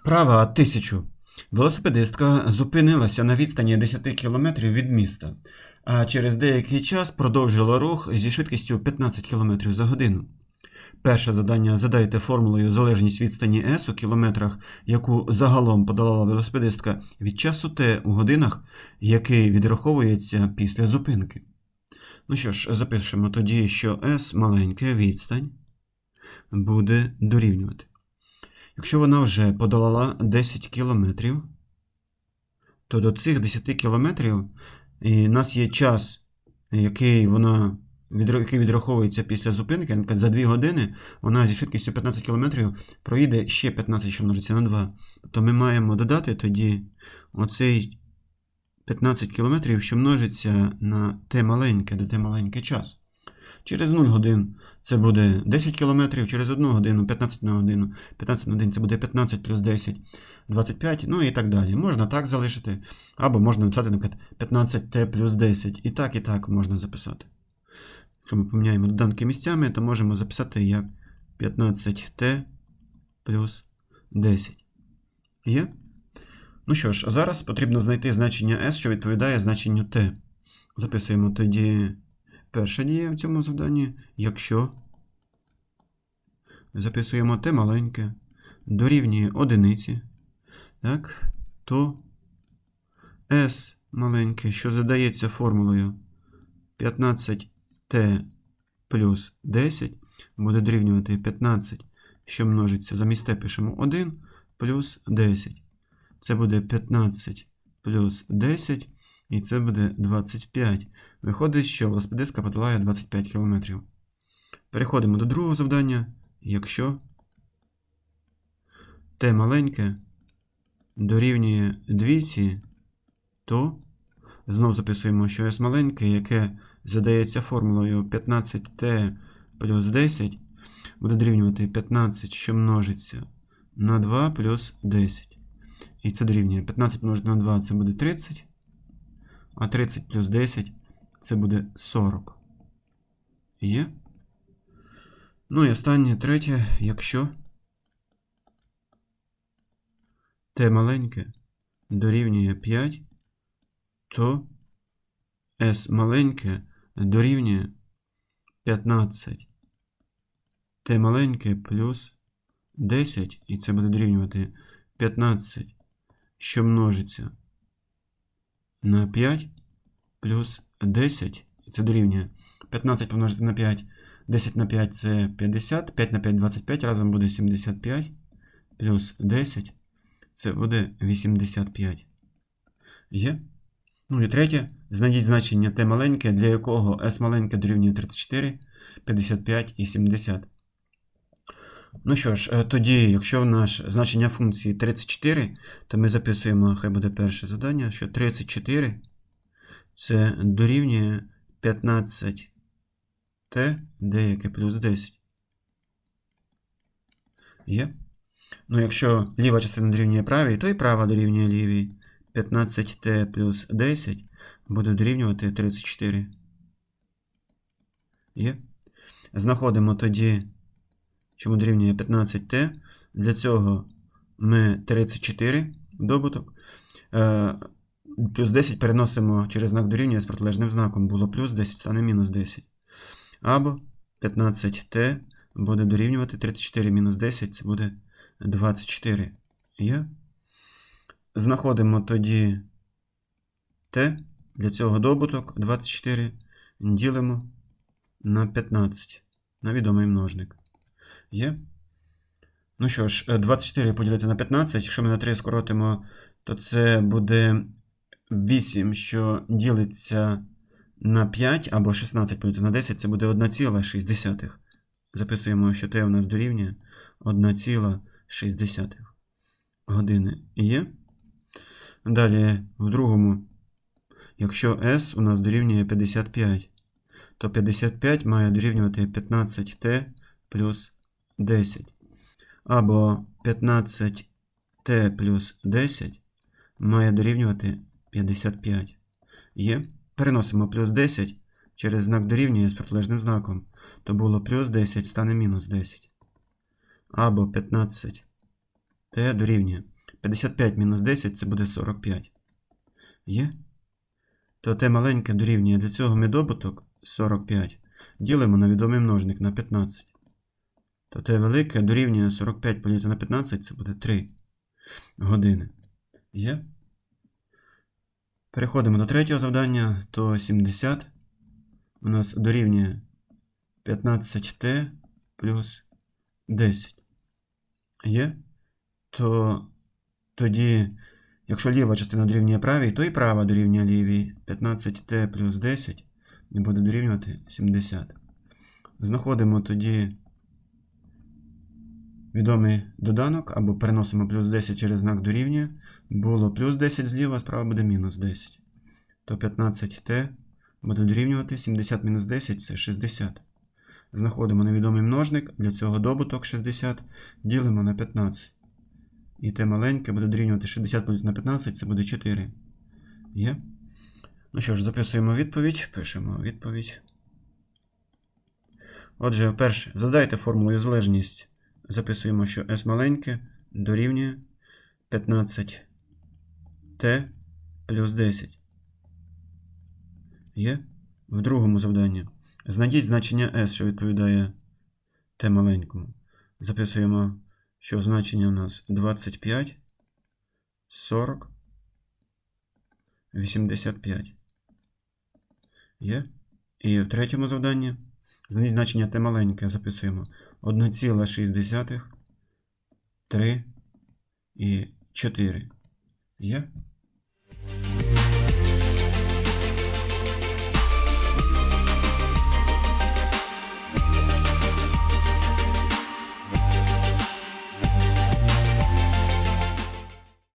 Вправа 1000. Велосипедистка зупинилася на відстані 10 км від міста, а через деякий час продовжила рух зі швидкістю 15 км за годину. Перше завдання задайте формулою залежність відстані S у кілометрах, яку загалом подолала велосипедистка від часу T у годинах, який відраховується після зупинки. Ну що ж, запишемо тоді, що S маленька відстань буде дорівнювати. Якщо вона вже подолала 10 кілометрів, то до цих 10 кілометрів і у нас є час, який вона який відраховується після зупинки. Наприклад, за 2 години вона зі швидкістю 15 кілометрів проїде ще 15, що множиться на 2. Тобто ми маємо додати тоді оцей 15 кілометрів, що множиться на те маленьке, де те маленький час. Через 0 годин це буде 10 кілометрів, через 1 годину 15 на годину, 15 на годин це буде 15 плюс 10, 25, ну і так далі. Можна так залишити, або можна написати, наприклад, 15t плюс 10. І так, і так можна записати. Якщо ми поміняємо доданки місцями, то можемо записати як 15t плюс 10. Є? Ну що ж, зараз потрібно знайти значення s, що відповідає значенню t. Записуємо тоді перша дія в цьому завданні, якщо записуємо t маленьке дорівнює одиниці, так, то s маленьке, що задається формулою 15t плюс 10, буде дорівнювати 15, що множиться замість t пишемо 1 плюс 10. Це буде 15 плюс 10, і це буде 25. Виходить, що велосипедистка подолає 25 км. Переходимо до другого завдання. Якщо t маленьке дорівнює двійці, то знов записуємо, що s маленьке, яке задається формулою 15t плюс 10, буде дорівнювати 15, що множиться на 2 плюс 10. І це дорівнює 15 помножити на 2 це буде 30, а 30 плюс 10 це буде 40. Є? Ну і останнє третє, якщо t маленьке дорівнює 5, то s маленьке дорівнює 15. t маленьке плюс 10, і це буде дорівнювати 15, що множиться на 5 плюс 10, і це дорівнює 15 помножити на 5, 10 на 5 це 50, 5 на 5 25, разом буде 75, плюс 10, це буде 85. Є? Ну і третє, знайдіть значення t маленьке, для якого s маленьке дорівнює 34, 55 і 70. Ну що ж, е, тоді, якщо в наш значення функції 34, то ми записуємо, хай буде перше завдання, що 34 це дорівнює 15t, деяке плюс 10. Є? Ну, якщо ліва частина дорівнює правій, то і права дорівнює лівій. 15t плюс 10 буде дорівнювати 34. Є? Знаходимо тоді, чому дорівнює 15t. Для цього ми 34 добуток. Е, плюс 10 переносимо через знак дорівнює з протилежним знаком. Було плюс 10, стане мінус 10. Або 15t буде дорівнювати 34 мінус 10, це буде 24. Є? Знаходимо тоді t. Для цього добуток 24 ділимо на 15 на відомий множник. Є? Ну що ж, е, 24 поділити на 15. Якщо ми на 3 скоротимо, то це буде 8, що ділиться на 5, або 16 поділити на 10, це буде 1,6. Записуємо, що t у нас дорівнює 1,6 години. Є? Далі, в другому, якщо s у нас дорівнює 55, то 55 має дорівнювати 15t плюс 10. Або 15t плюс 10 має дорівнювати 55. Є. Переносимо плюс 10 через знак дорівнює з протилежним знаком. То було плюс 10, стане мінус 10. Або 15 t дорівнює 55 мінус 10 це буде 45. Є? То t маленьке дорівнює для цього ми добуток 45. Ділимо на відомий множник на 15. То t велике дорівнює 45 поділити на 15 це буде 3 години. Є? Переходимо до третього завдання. То 70 у нас дорівнює 15t плюс 10. Є? То тоді, якщо ліва частина дорівнює правій, то і права дорівнює лівій. 15t плюс 10 і буде дорівнювати 70. Знаходимо тоді відомий доданок або переносимо плюс 10 через знак дорівнює. Було плюс 10 зліва, справа буде мінус 10. То 15t буде дорівнювати 70 мінус 10 це 60. Знаходимо невідомий множник, для цього добуток 60, ділимо на 15. І те маленьке буде дорівнювати 60 поділити на 15, це буде 4. Є? Ну що ж, записуємо відповідь, пишемо відповідь. Отже, перше, задайте формулою залежність. Записуємо, що S маленьке дорівнює 15t плюс 10. Є? В другому завданні. Знайдіть значення S, що відповідає t маленькому. Записуємо, що значення у нас 25, 40, 85. Є? І в третьому завданні значення те маленьке. Записуємо 1,6, 3 і 4. Є?